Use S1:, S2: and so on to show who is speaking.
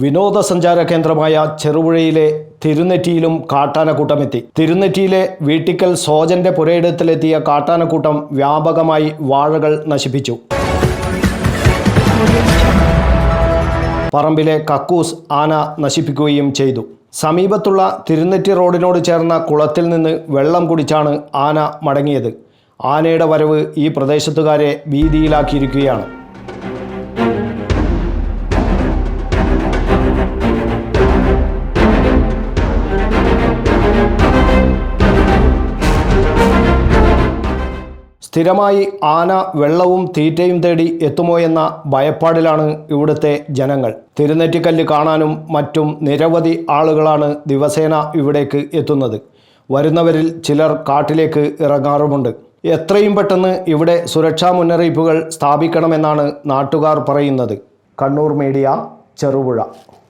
S1: വിനോദസഞ്ചാര കേന്ദ്രമായ ചെറുപുഴയിലെ തിരുനെറ്റിയിലും കാട്ടാനക്കൂട്ടമെത്തി. തിരുനെറ്റിയിലെ വീട്ടിക്കൽ സോജന്റെ പുരയിടത്തിലെത്തിയ കാട്ടാനക്കൂട്ടം വ്യാപകമായി വാഴകൾ നശിപ്പിച്ചു. പറമ്പിലെ കക്കൂസ് ആന നശിപ്പിക്കുകയും ചെയ്തു. സമീപത്തുള്ള തിരുനെറ്റി റോഡിനോട് ചേർന്ന കുളത്തിൽ നിന്ന് വെള്ളം കുടിച്ചാണ് ആന മടങ്ങിയത്. ആനയുടെ വരവ് ഈ പ്രദേശത്തുകാരെ ഭീതിയിലാക്കിയിരിക്കുകയാണ്. സ്ഥിരമായി ആന വെള്ളവും തീറ്റയും തേടി എത്തുമോ എന്ന ഭയപ്പാടിലാണ് ഇവിടുത്തെ ജനങ്ങൾ. തിരുനെറ്റിക്കല്ല് കാണാനും മറ്റും നിരവധി ആളുകളാണ് ദിവസേന ഇവിടേക്ക് എത്തുന്നത്. വരുന്നവരിൽ ചിലർ കാട്ടിലേക്ക് ഇറങ്ങാറുമുണ്ട്. എത്രയും പെട്ടെന്ന് ഇവിടെ സുരക്ഷാ മുന്നറിയിപ്പുകൾ സ്ഥാപിക്കണമെന്നാണ് നാട്ടുകാർ പറയുന്നത്. കണ്ണൂർ മീഡിയ ചെറുപുഴ.